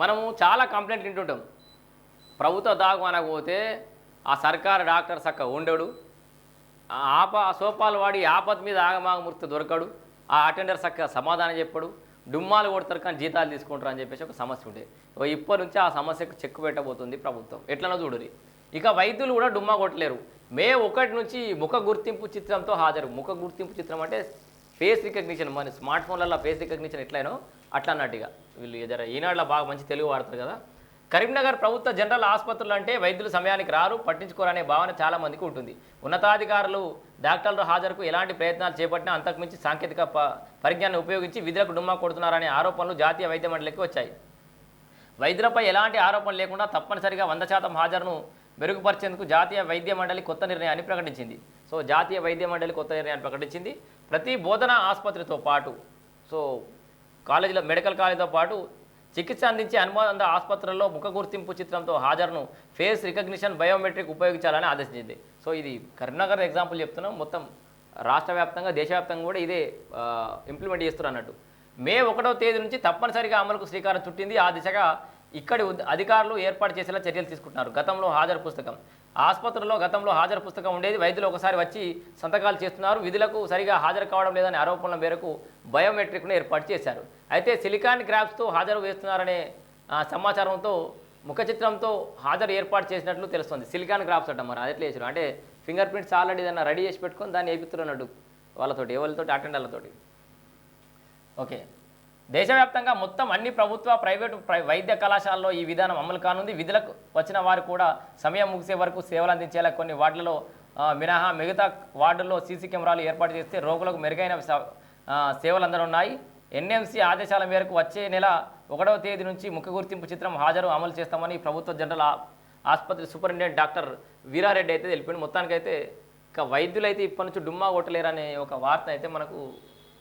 మనము చాలా కంప్లైంట్ వింటుంటాం. ప్రభుత్వ దాగమనకు పోతే ఆ సర్కారు డాక్టర్ చక్క ఉండడు. ఆప సోపాలు వాడి ఆపద్ మీద ఆగమాగమూర్తి దొరకడు. ఆ అటెండర్ చక్క సమాధానం చెప్పడు. డుమ్మాలు కొడతారు కానీ జీతాలు తీసుకుంటారు అని చెప్పేసి ఒక సమస్య ఉండే. ఓ ఇప్పటి నుంచి ఆ సమస్యకు చెక్కు పెట్టబోతుంది ప్రభుత్వం. ఎట్లనో చూడరి. ఇక వైద్యులు కూడా డుమ్మా కొట్టలేరు. మే ఒకటి నుంచి ముఖ గుర్తింపు చిత్రంతో హాజరు. ముఖ గుర్తింపు చిత్రం అంటే ఫేస్ రికగ్నిషన్. మన స్మార్ట్ ఫోన్లలో ఫేస్ రికగ్నిషన్ ఎట్లయినో అట్లా అన్నట్టుగా. వీళ్ళు జర ఈనాడులో బాగా మంచి తెలుగు వాడతారు కదా. కరీంనగర్ ప్రభుత్వ జనరల్ ఆసుపత్రులు అంటే వైద్యులు సమయానికి రారు పట్టించుకోరనే భావన చాలామందికి ఉంటుంది. ఉన్నతాధికారులు డాక్టర్లు హాజరుకు ఎలాంటి ప్రయత్నాలు చేపట్టినా అంతకుమించి సాంకేతిక ప పరిజ్ఞానం ఉపయోగించి విధులకు డుమ్మా కొడుతున్నారనే ఆరోపణలు జాతీయ వైద్య మండలికి వచ్చాయి. వైద్యులపై ఎలాంటి ఆరోపణ లేకుండా తప్పనిసరిగా వంద శాతం హాజరును మెరుగుపరిచేందుకు జాతీయ వైద్య మండలి కొత్త నిర్ణయాన్ని ప్రకటించింది. సో జాతీయ వైద్య మండలి కొత్త నిర్ణయాన్ని ప్రకటించింది. ప్రతి బోధనా ఆసుపత్రితో పాటు సో కాలేజీలో మెడికల్ కాలేజీతో పాటు చికిత్స అందించే అనుమానంద ఆసుపత్రుల్లో ముఖ గుర్తింపు చిత్రంతో హాజరును ఫేస్ రికగ్నిషన్ బయోమెట్రిక్ ఉపయోగించాలని ఆదేశించింది. సో ఇది కరీంనగర్ ఎగ్జాంపుల్ చెప్తున్నాం. మొత్తం రాష్ట్ర వ్యాప్తంగా దేశవ్యాప్తంగా కూడా ఇదే ఇంప్లిమెంట్ చేస్తున్నారు అన్నట్టు. మే ఒకటో తేదీ నుంచి తప్పనిసరిగా అమలుకు శ్రీకారం చుట్టింది. ఆ దిశగా ఇక్కడి ఉద్- అధికారులు ఏర్పాటు చేసేలా చర్యలు తీసుకుంటున్నారు. గతంలో హాజరు పుస్తకం. ఆసుపత్రిలో గతంలో హాజరు పుస్తకం ఉండేది. వైద్యులు ఒకసారి వచ్చి సంతకాలు చేస్తున్నారు. విధులకు సరిగా హాజరు కావడం లేదనే ఆరోపణల మేరకు బయోమెట్రిక్ను ఏర్పాటు చేశారు. అయితే సిలికాన్ గ్రాఫ్స్తో హాజరు వేస్తున్నారనే ఆ, సమాచారంతో ముఖ చిత్రంతో హాజరు ఏర్పాటు చేసినట్లు తెలుస్తుంది. సిలికాన్ గ్రాఫ్స్ అంట మరి. అది ఎట్లా చేసారు అంటే ఫింగర్ ప్రింట్స్ ఆల్రెడీ ఏదైనా రెడీ చేసి పెట్టుకొని దాన్ని వేపిస్తున్నట్టు వాళ్ళతోటి ఎవరితోటి? అటెండర్లతోటి. ఓకే. దేశవ్యాప్తంగా మొత్తం అన్ని ప్రభుత్వ ప్రైవేటు ప్రై- వైద్య కళాశాలలో ఈ విధానం అమలు కానుంది. విధులకు వచ్చిన వారు కూడా సమయం ముగిసే వరకు సేవలు అందించేలా కొన్ని వార్డులలో మినహా మిగతా వార్డుల్లో సీసీ కెమెరాలు ఏర్పాటు చేస్తే రోగులకు మెరుగైన సేవలు అందనున్నాయి. ఎన్ఎంసీ ఆదేశాల మేరకు వచ్చే నెల ఒకటవ తేదీ నుంచి ముఖ గుర్తింపు చిత్రం హాజరు అమలు చేస్తామని ప్రభుత్వ జనరల్ ఆసుపత్రి సూపరింటెండెంట్ డాక్టర్ వీరారెడ్డి అయితే తెలిపింది మొత్తానికైతే ఇక వైద్యులైతే ఇప్పటి నుంచి డుమ్మా కొట్టలేరనే ఒక వార్త అయితే మనకు